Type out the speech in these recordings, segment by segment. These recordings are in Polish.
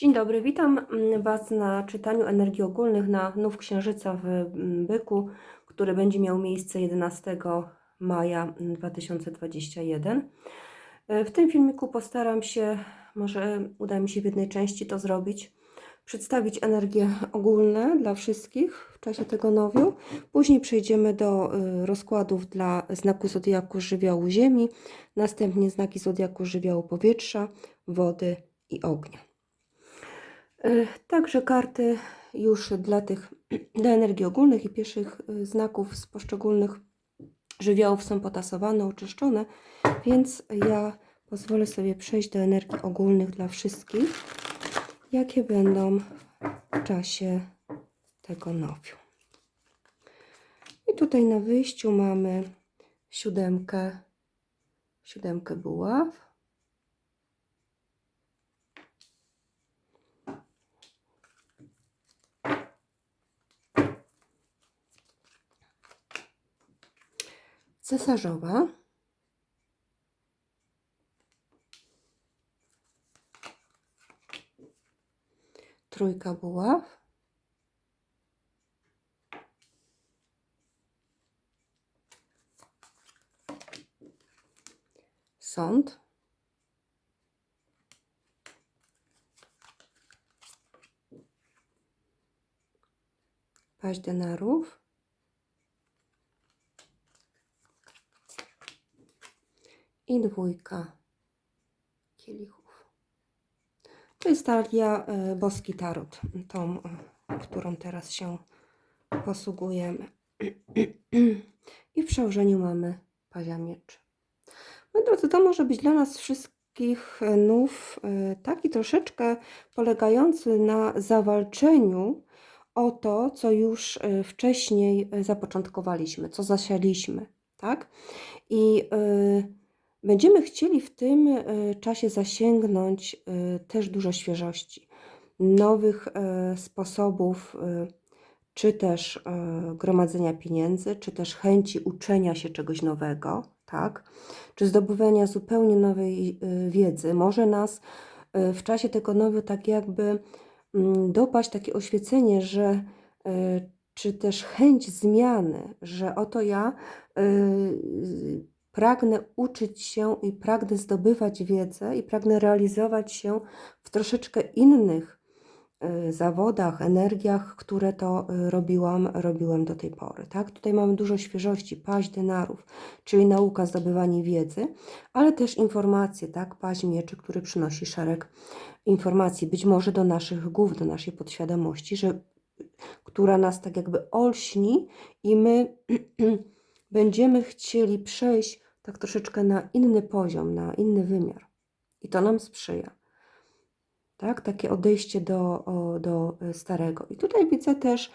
Dzień dobry, witam mm, Was na czytaniu energii ogólnych na Nów Księżyca w mm, Byku, który będzie miał miejsce 11 maja mm, 2021. E, W tym filmiku postaram się, może uda mi się w jednej części to zrobić, przedstawić energie ogólne dla wszystkich w czasie tego nowiu. Później przejdziemy do y, rozkładów dla znaku zodiaku żywiołu Ziemi, następnie znaki zodiaku żywiołu powietrza, wody i ognia. Y, Także karty już dla tych dla energii ogólnych i pierwszych y, znaków z poszczególnych żywiołów są potasowane, oczyszczone, więc ja pozwolę sobie przejść do energii ogólnych dla wszystkich, jakie będą w czasie tego nowiu. I tutaj na wyjściu mamy siódemkę, siódemkę buław. Cesarzowa. Trójka buław. Sąd. Paź denarów. I dwójka kielichów. To jest talia e, Boski Tarot, tą, e, którą teraz się posługujemy. I w przełożeniu mamy pazia mieczy. Moi drodzy, to może być dla nas wszystkich e, nów taki troszeczkę polegający na zawalczeniu o to, co już wcześniej zapoczątkowaliśmy, co zasialiśmy, tak? I y, Będziemy chcieli w tym e, czasie zasięgnąć e, też dużo świeżości, nowych e, sposobów, czy też gromadzenia pieniędzy, czy też chęci uczenia się czegoś nowego, tak? Czy zdobywania zupełnie nowej wiedzy. Może nas w czasie tego nowy tak jakby mm, dopaść takie oświecenie, że czy też chęć zmiany, że oto ja pragnę uczyć się i pragnę zdobywać wiedzę i pragnę realizować się w troszeczkę innych y, zawodach, energiach, które to y, robiłam, robiłem do tej pory. Tak? Tutaj mamy dużo świeżości, paź denarów, czyli nauka, zdobywanie wiedzy, ale też informacje, tak? paź mieczy, który przynosi szereg informacji, być może do naszych głów, do naszej podświadomości, że, która nas tak jakby olśni i my będziemy chcieli przejść tak troszeczkę na inny poziom, na inny wymiar. I to nam sprzyja. Tak? Takie odejście do, do e, starego. I tutaj widzę też,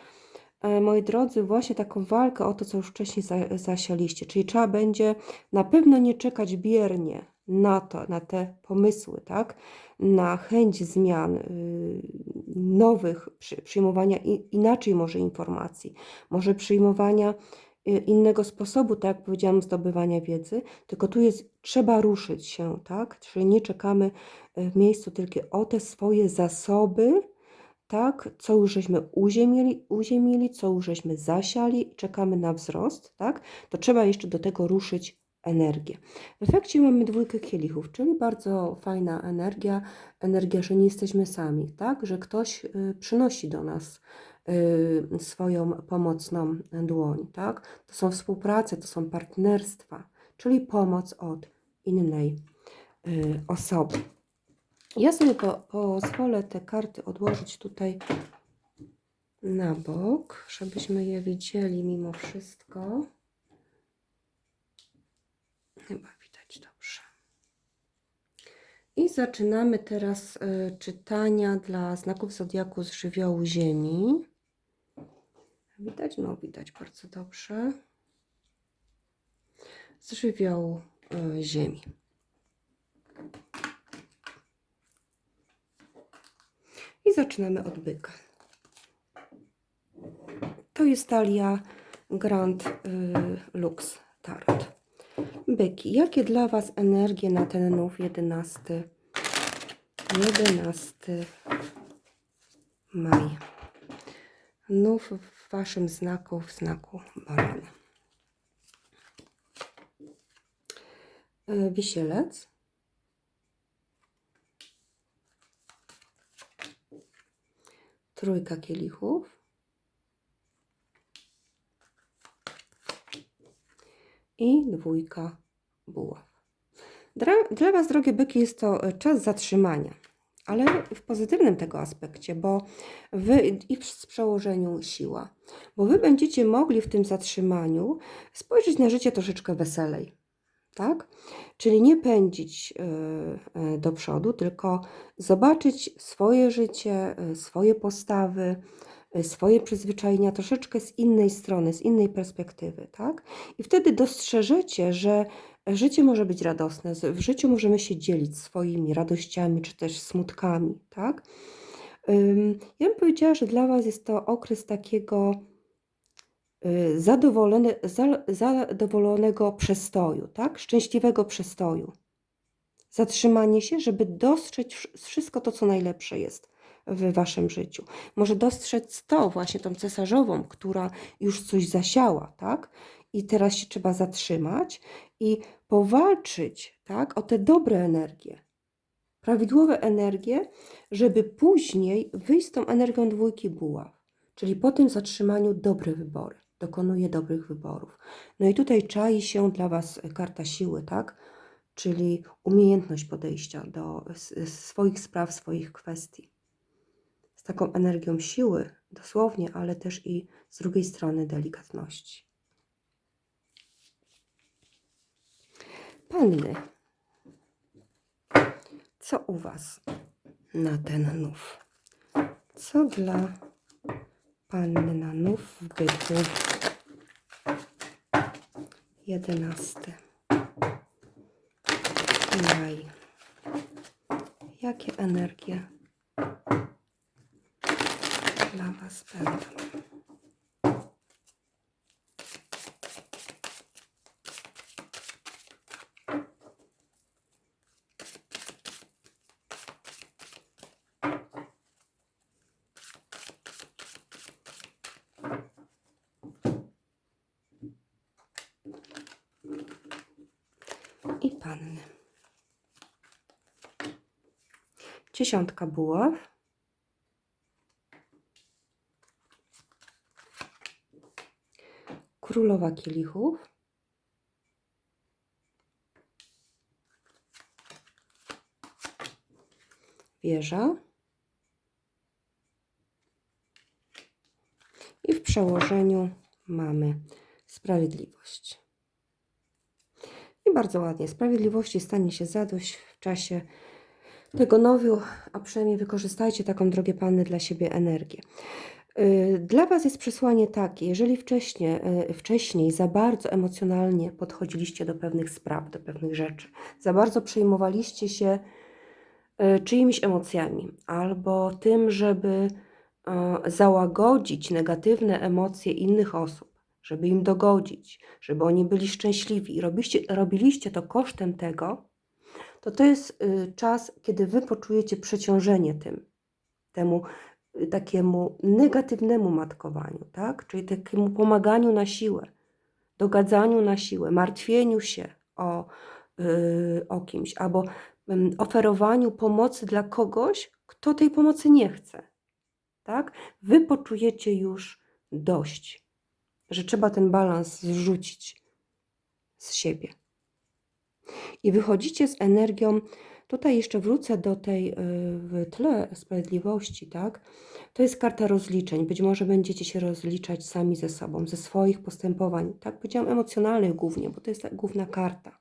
e, moi drodzy, właśnie taką walkę o to, co już wcześniej za, zasialiście. Czyli trzeba będzie na pewno nie czekać biernie na to, na te pomysły, tak? Na chęć zmian, y, nowych, przy, przyjmowania inaczej może informacji, może przyjmowania innego sposobu, tak jak powiedziałam, zdobywania wiedzy, tylko tu jest, trzeba ruszyć się, tak? Czyli nie czekamy y, w miejscu, tylko o te swoje zasoby, tak? Co już żeśmy uziemili, uziemili co już żeśmy zasiali, czekamy na wzrost, tak? To trzeba jeszcze do tego ruszyć energię. W efekcie mamy dwójkę kielichów, czyli bardzo fajna energia, energia, że nie jesteśmy sami, tak? Że ktoś y, przynosi do nas y, swoją pomocną dłoń, tak? To są współprace, to są partnerstwa, czyli pomoc od innej y, osoby. Ja sobie po, pozwolę te karty odłożyć tutaj na bok, żebyśmy je widzieli mimo wszystko. Chyba widać dobrze. I zaczynamy teraz y, czytania dla znaków zodiaku z żywiołu Ziemi. Widać? No, widać bardzo dobrze. Z żywiołu y, Ziemi. I zaczynamy od byka. To jest talia Grand y, Lux Tarot. Byki, jakie dla Was energie na ten nów 11, 11 maj. Nów w waszym znaku, w znaku barana. E, Wisielec. Trójka kielichów. I dwójka buław. Dla, dla Was, drogie byki, jest to e, czas zatrzymania, ale w pozytywnym tego aspekcie, bo Wy i w przełożeniu siła, bo Wy będziecie mogli w tym zatrzymaniu spojrzeć na życie troszeczkę weselej, tak? Czyli nie pędzić e, e, do przodu, tylko zobaczyć swoje życie, e, swoje postawy, swoje przyzwyczajenia troszeczkę z innej strony, z innej perspektywy, tak? I wtedy dostrzeżecie, że życie może być radosne, w życiu możemy się dzielić swoimi radościami czy też smutkami, tak? Ja bym powiedziała, że dla Was jest to okres takiego y, zadowolony, za- zadowolonego przestoju, tak? Szczęśliwego przestoju. Zatrzymanie się, żeby dostrzec wsz- wszystko to, co najlepsze jest w Waszym życiu. Może dostrzec to, właśnie tą cesarzową, która już coś zasiała, tak? I teraz się trzeba zatrzymać i powalczyć, tak? O te dobre energie, prawidłowe energie, żeby później wyjść z tą energią dwójki buław. Czyli po tym zatrzymaniu dobre wybory. Dokonuje dobrych wyborów. No i tutaj czai się dla Was karta siły, tak? Czyli umiejętność podejścia do swoich spraw, swoich kwestii. Z taką energią siły, dosłownie, ale też i z drugiej strony delikatności. Panny, co u Was na ten nów? Co dla panny na nów w bytu? Jedenasty. Maj. Jakie energie dla Was będą? I panny. Dziesiątka buław. Królowa kielichów. Wieża. I w przełożeniu mamy sprawiedliwość. Bardzo ładnie. Sprawiedliwości stanie się zadość w czasie tego nowiu, a przynajmniej wykorzystajcie taką, drogie panny, dla siebie energię. Yy, Dla Was jest przesłanie takie, jeżeli wcześniej, yy, wcześniej za bardzo emocjonalnie podchodziliście do pewnych spraw, do pewnych rzeczy, za bardzo przejmowaliście się yy, czyimiś emocjami albo tym, żeby załagodzić negatywne emocje innych osób, żeby im dogodzić, żeby oni byli szczęśliwi i robiliście, robiliście to kosztem tego, to to jest y, czas, kiedy wy poczujecie przeciążenie tym, temu y, takiemu negatywnemu matkowaniu, tak? Czyli takiemu pomaganiu na siłę, dogadzaniu na siłę, martwieniu się o, y, o kimś, albo ym, oferowaniu pomocy dla kogoś, kto tej pomocy nie chce, tak? Wy poczujecie już dość, że trzeba ten balans zrzucić z siebie. I wychodzicie z energią, tutaj jeszcze wrócę do tej y, w tle sprawiedliwości, tak? To jest karta rozliczeń. Być może będziecie się rozliczać sami ze sobą, ze swoich postępowań, tak? Powiedziałam emocjonalnych głównie, bo to jest główna karta,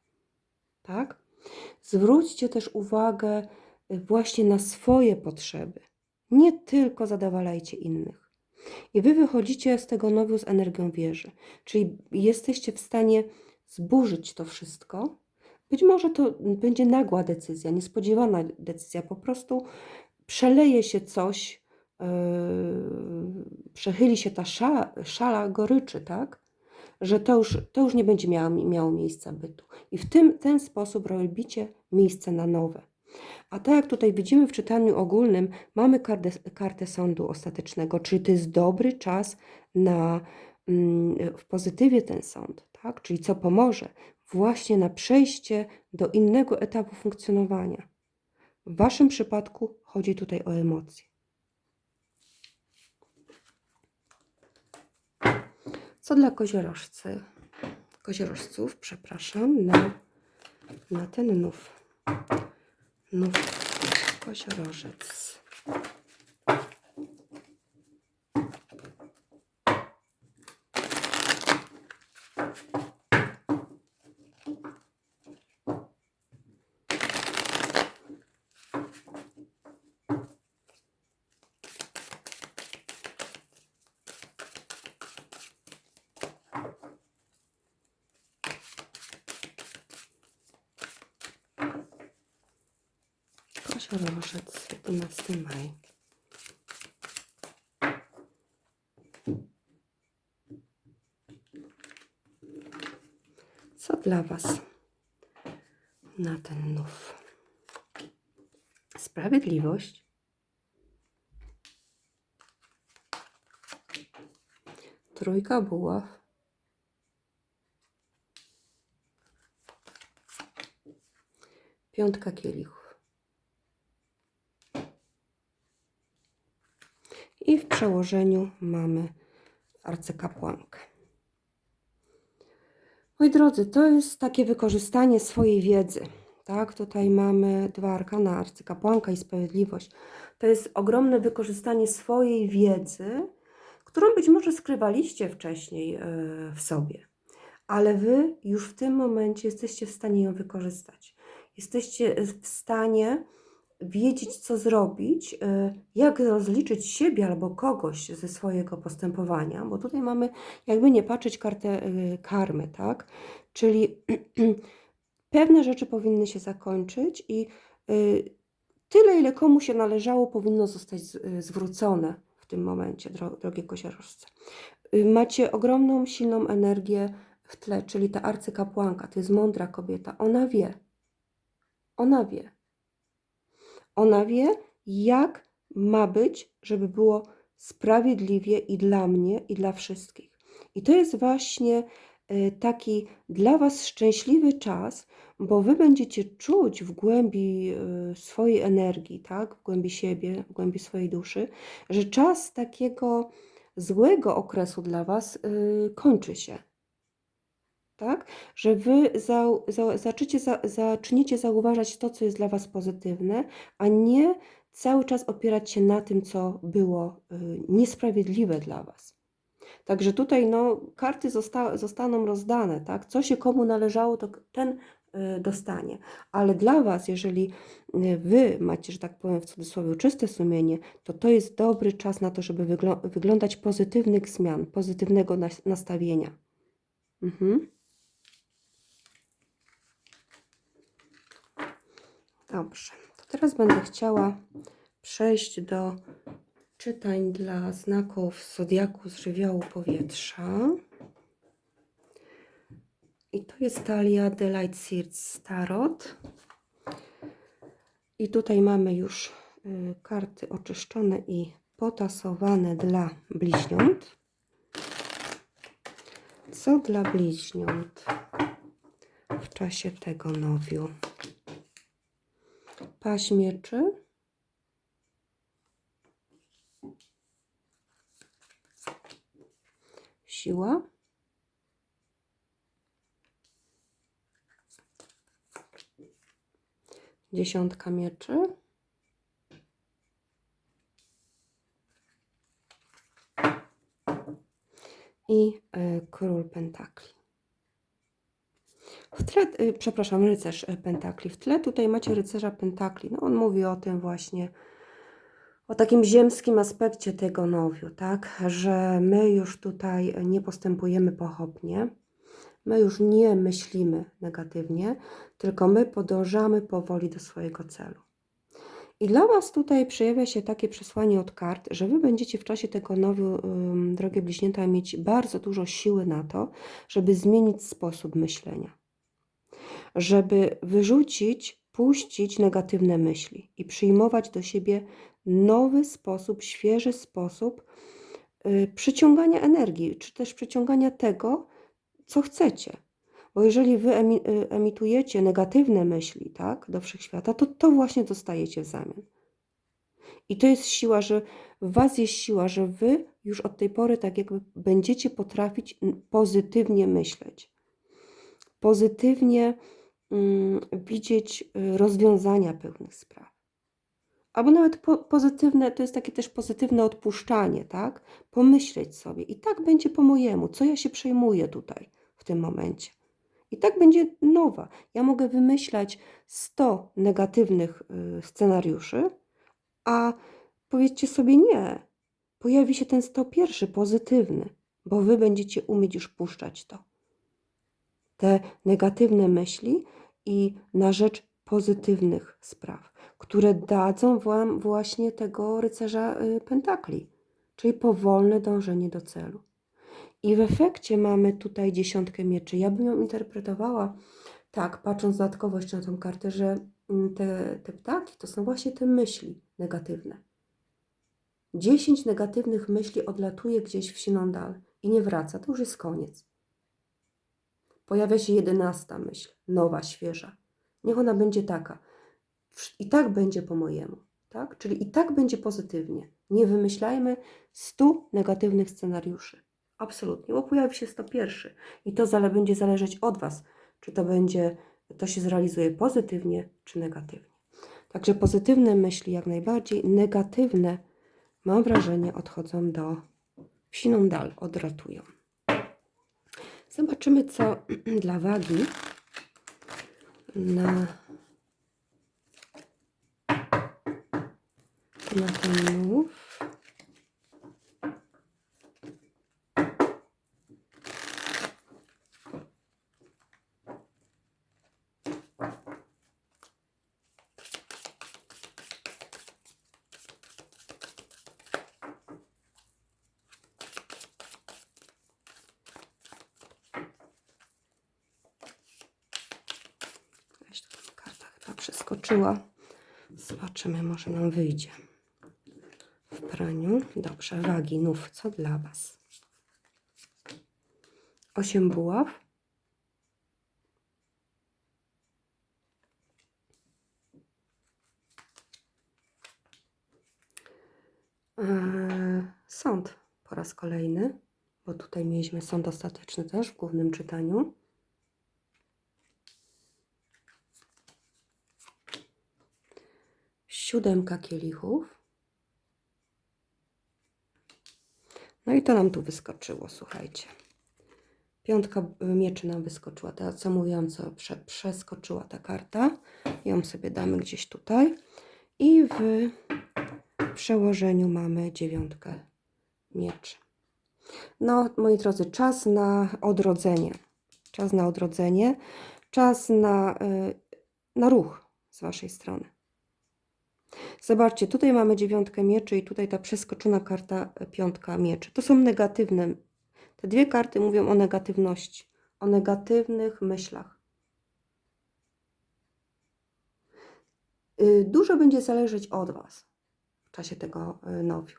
tak? Zwróćcie też uwagę y, właśnie na swoje potrzeby. Nie tylko zadowalajcie innych. I wy wychodzicie z tego nowiu z energią wieży, czyli jesteście w stanie zburzyć to wszystko. Być może to będzie nagła decyzja, niespodziewana decyzja, po prostu przeleje się coś, yy, przechyli się ta szala, szala goryczy, tak? Że to już, to już nie będzie miało, miało miejsca bytu. I w tym, ten sposób robicie miejsce na nowe. A tak jak tutaj widzimy w czytaniu ogólnym, mamy kartę, kartę sądu ostatecznego, czyli to jest dobry czas na mm, w pozytywie ten sąd, tak? Czyli co pomoże właśnie na przejście do innego etapu funkcjonowania. W Waszym przypadku chodzi tutaj o emocje. Co dla koziorożcy, koziorożców, przepraszam, na, na ten nów, nów koziorożec. Koziorożec, 11 maj. Co dla Was na ten nów? Sprawiedliwość. Trójka buław. Piątka kielichów. I w przełożeniu mamy arcykapłankę. Moi drodzy, to jest takie wykorzystanie swojej wiedzy. Tak, tutaj mamy dwa arkana, arcykapłanka i sprawiedliwość. To jest ogromne wykorzystanie swojej wiedzy, którą być może skrywaliście wcześniej e, w sobie, ale wy już w tym momencie jesteście w stanie ją wykorzystać. Jesteście w stanie wiedzieć, co zrobić, y, jak rozliczyć siebie albo kogoś ze swojego postępowania, bo tutaj mamy, jakby nie patrzeć, kartę y, karmy, tak? Czyli pewne rzeczy powinny się zakończyć i y, tyle, ile komu się należało, powinno zostać zwrócone w tym momencie, drogie koziorożce. Macie ogromną, silną energię w tle, czyli ta arcykapłanka, to jest mądra kobieta, ona wie, ona wie, ona wie, jak ma być, żeby było sprawiedliwie i dla mnie, i dla wszystkich. I to jest właśnie e, taki dla Was szczęśliwy czas, bo Wy będziecie czuć w głębi e, swojej energii, tak, w głębi siebie, w głębi swojej duszy, że czas takiego złego okresu dla Was e, kończy się tak? Że wy za, za, zaczycie, za, zaczniecie zauważać to, co jest dla was pozytywne, a nie cały czas opierać się na tym, co było y, niesprawiedliwe dla was. Także tutaj no, karty zosta zostaną rozdane, tak? Co się komu należało, to ten y, dostanie. Ale dla was, jeżeli y, wy macie, że tak powiem w cudzysłowie, czyste sumienie, to to jest dobry czas na to, żeby wygl wyglądać pozytywnych zmian, pozytywnego nastawienia. Mhm. Dobrze, to teraz będę chciała przejść do czytań dla znaków zodiaku z żywiołu powietrza. I to jest talia The Light Seeds Tarot. I tutaj mamy już y, karty oczyszczone i potasowane dla bliźniąt. Co dla bliźniąt w czasie tego nowiu? Paź mieczy. Siła. Dziesiątka mieczy. I y, król pentakli. W tle, y, przepraszam, rycerz y, pentakli. W tle tutaj macie rycerza pentakli. No on mówi o tym właśnie, o takim ziemskim aspekcie tego nowiu, tak? Że my już tutaj nie postępujemy pochopnie, my już nie myślimy negatywnie, tylko my podążamy powoli do swojego celu. I dla Was tutaj przejawia się takie przesłanie od kart, że Wy będziecie w czasie tego nowiu, drogie bliźnięta, mieć bardzo dużo siły na to, żeby zmienić sposób myślenia żeby wyrzucić puścić negatywne myśli i przyjmować do siebie nowy sposób, świeży sposób y, przyciągania energii, czy też przyciągania tego, co chcecie. Bo jeżeli wy y, emitujecie negatywne myśli, tak, do wszechświata, to to właśnie dostajecie w zamian. I to jest siła, że w was jest siła, że wy już od tej pory tak jakby będziecie potrafić pozytywnie myśleć. Pozytywnie mm, widzieć y, rozwiązania pewnych spraw. Albo nawet po, pozytywne, to jest takie też pozytywne odpuszczanie, tak? Pomyśleć sobie, i tak będzie po mojemu, co ja się przejmuję tutaj w tym momencie. I tak będzie nowa. Ja mogę wymyślać 100 negatywnych y, scenariuszy, a powiedzcie sobie nie. Pojawi się ten 101 pozytywny, bo wy będziecie umieć już puszczać to. Te negatywne myśli i na rzecz pozytywnych spraw, które dadzą wam właśnie tego rycerza y, pentakli, czyli powolne dążenie do celu. I w efekcie mamy tutaj dziesiątkę mieczy. Ja bym ją interpretowała tak, patrząc dodatkowo jeszcze na tą kartę, że mm, te, te ptaki to są właśnie te myśli negatywne. Dziesięć negatywnych myśli odlatuje gdzieś w siną dal i nie wraca. To już jest koniec. Pojawia się jedenasta myśl, nowa, świeża. Niech ona będzie taka. I tak będzie po mojemu, tak? Czyli i tak będzie pozytywnie. Nie wymyślajmy stu negatywnych scenariuszy. Absolutnie, bo pojawi się 101 i to zale będzie zależeć od Was, czy to będzie, to się zrealizuje pozytywnie, czy negatywnie. Także pozytywne myśli jak najbardziej, negatywne, mam wrażenie, odchodzą do siną dal, odratują. Zobaczymy, co dla wagi na, na ten mów. Jakaś tu karta chyba przeskoczyła. Zobaczymy, może nam wyjdzie. W praniu. Dobrze, wagi, nów, co dla Was? Osiem buław. Eee, Sąd po raz kolejny, bo tutaj mieliśmy sąd ostateczny też w głównym czytaniu. Siódemka kielichów. No i to nam tu wyskoczyło, słuchajcie. Piątka mieczy nam wyskoczyła, ta co mówiąco prze, przeskoczyła ta karta. Ją sobie damy gdzieś tutaj. I w przełożeniu mamy dziewiątkę mieczy. No, moi drodzy, czas na odrodzenie. Czas na odrodzenie. Czas na, y, na ruch z Waszej strony. Zobaczcie, tutaj mamy dziewiątkę mieczy i tutaj ta przeskoczona karta e, piątka mieczy. To są negatywne. Te dwie karty mówią o negatywności, o negatywnych myślach. Y, Dużo będzie zależeć od Was w czasie tego y, nowiu.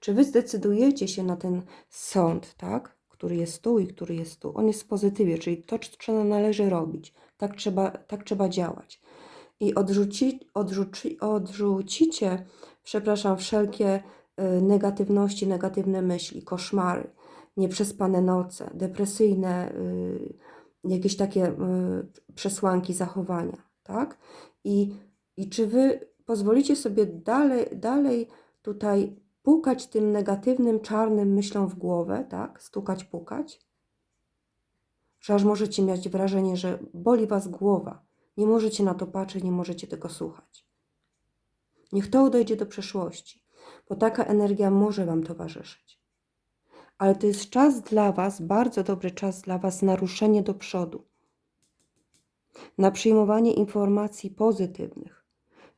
Czy Wy zdecydujecie się na ten sąd, tak? Który jest tu i który jest tu. On jest w pozytywie, czyli to, co należy robić. Tak trzeba, tak trzeba działać i odrzuci, odrzuci, odrzucicie, przepraszam, wszelkie y, negatywności, negatywne myśli, koszmary, nieprzespane noce, depresyjne, y, jakieś takie y, przesłanki zachowania, tak? I, I czy wy pozwolicie sobie dalej, dalej tutaj pukać tym negatywnym, czarnym myślom w głowę, tak? Stukać, pukać? Że aż możecie mieć wrażenie, że boli was głowa, nie możecie na to patrzeć, nie możecie tego słuchać. Niech to odejdzie do przeszłości, bo taka energia może Wam towarzyszyć. Ale to jest czas dla Was, bardzo dobry czas dla Was na ruszenie do przodu, na przyjmowanie informacji pozytywnych,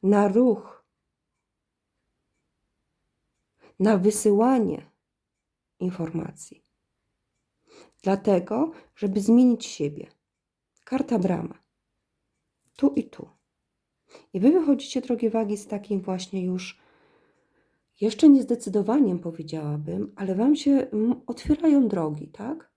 na ruch, na wysyłanie informacji. Dlatego, żeby zmienić siebie. Karta brama tu i tu. I wy wychodzicie, drogie wagi, z takim właśnie już jeszcze niezdecydowaniem powiedziałabym, ale wam się otwierają drogi, tak?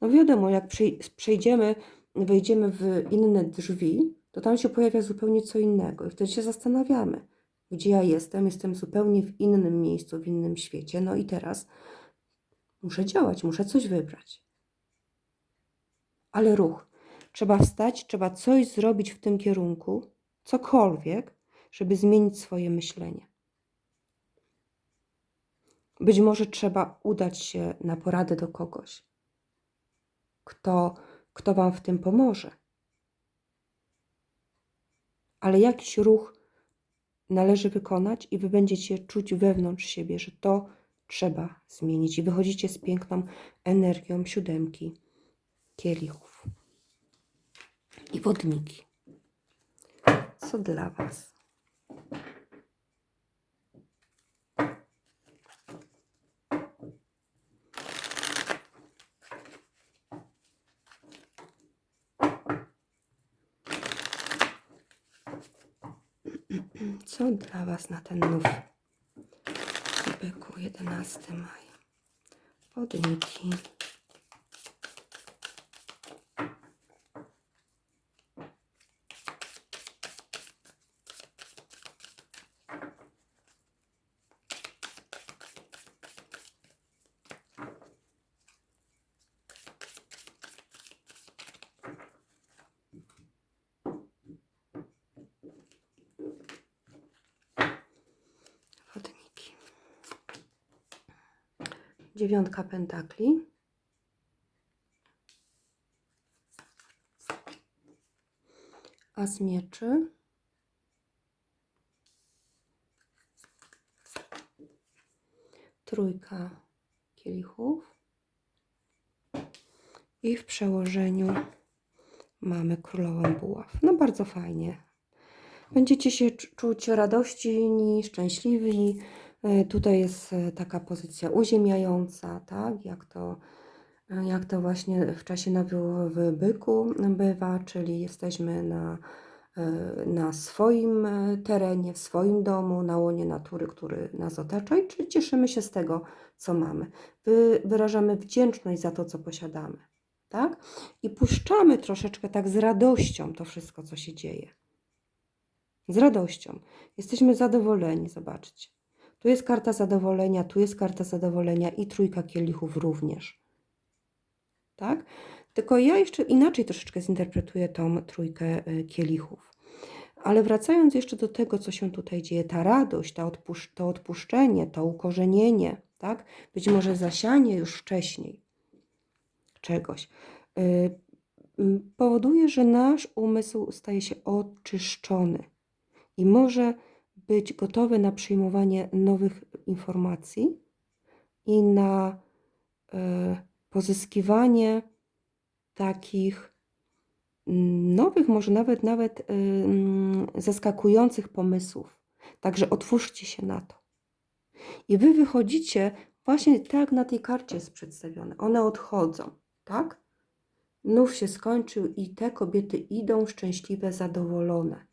No wiadomo, jak przej- przejdziemy, wejdziemy w inne drzwi, to tam się pojawia zupełnie co innego. I wtedy się zastanawiamy, gdzie ja jestem. Jestem zupełnie w innym miejscu, w innym świecie. No i teraz muszę działać, muszę coś wybrać. Ale ruch. Trzeba wstać, trzeba coś zrobić w tym kierunku, cokolwiek, żeby zmienić swoje myślenie. Być może trzeba udać się na poradę do kogoś, kto, kto Wam w tym pomoże. Ale jakiś ruch należy wykonać, i Wy będziecie czuć wewnątrz siebie, że to trzeba zmienić. I wychodzicie z piękną energią siódemki kielichów i wodniki. Co dla Was? Co dla Was na ten nów byku 11 maja? Wodniki. Wodniki. Dziewiątka pentakli. As mieczy. Trójka kielichów. I w przełożeniu mamy królową buław. No bardzo fajnie. Będziecie się czu- czuć radościni, szczęśliwi. E, Tutaj jest e, taka pozycja uziemiająca, tak? Jak to, e, jak to właśnie w czasie nawiu byku bywa, czyli jesteśmy na, na swoim terenie, w swoim domu, na łonie natury, który nas otacza i czy cieszymy się z tego, co mamy. Wy, wyrażamy wdzięczność za to, co posiadamy, tak? I puszczamy troszeczkę tak z radością to wszystko, co się dzieje. Z radością. Jesteśmy zadowoleni, zobaczcie. Tu jest karta zadowolenia, tu jest karta zadowolenia i trójka kielichów również. Tak? Tylko ja jeszcze inaczej troszeczkę zinterpretuję tą trójkę y, kielichów. Ale wracając jeszcze do tego, co się tutaj dzieje, ta radość, ta odpusz to odpuszczenie, to ukorzenienie, tak? Być może zasianie już wcześniej czegoś, y, powoduje, że nasz umysł staje się oczyszczony i może być gotowy na przyjmowanie nowych informacji i na e, pozyskiwanie takich mm, nowych, może nawet nawet y, mm, zaskakujących pomysłów. Także otwórzcie się na to. I wy wychodzicie właśnie tak jak na tej karcie jest przedstawione. One odchodzą, tak? Nów się skończył i te kobiety idą szczęśliwe, zadowolone.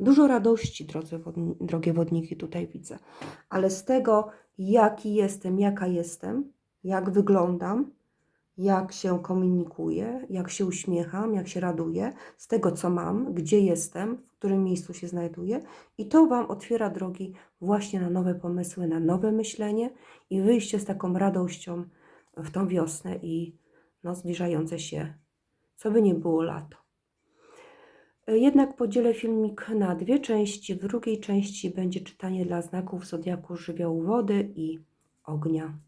Dużo radości, drodzy wodni, drogie wodniki, tutaj widzę. Ale z tego, jaki jestem, jaka jestem, jak wyglądam, jak się komunikuję, jak się uśmiecham, jak się raduję, z tego, co mam, gdzie jestem, w którym miejscu się znajduję, i to Wam otwiera drogi właśnie na nowe pomysły, na nowe myślenie i wyjście z taką radością w tą wiosnę i no, zbliżające się, co by nie było lato. Jednak podzielę filmik na dwie części. W drugiej części będzie czytanie dla znaków zodiaku żywiołu wody i ognia.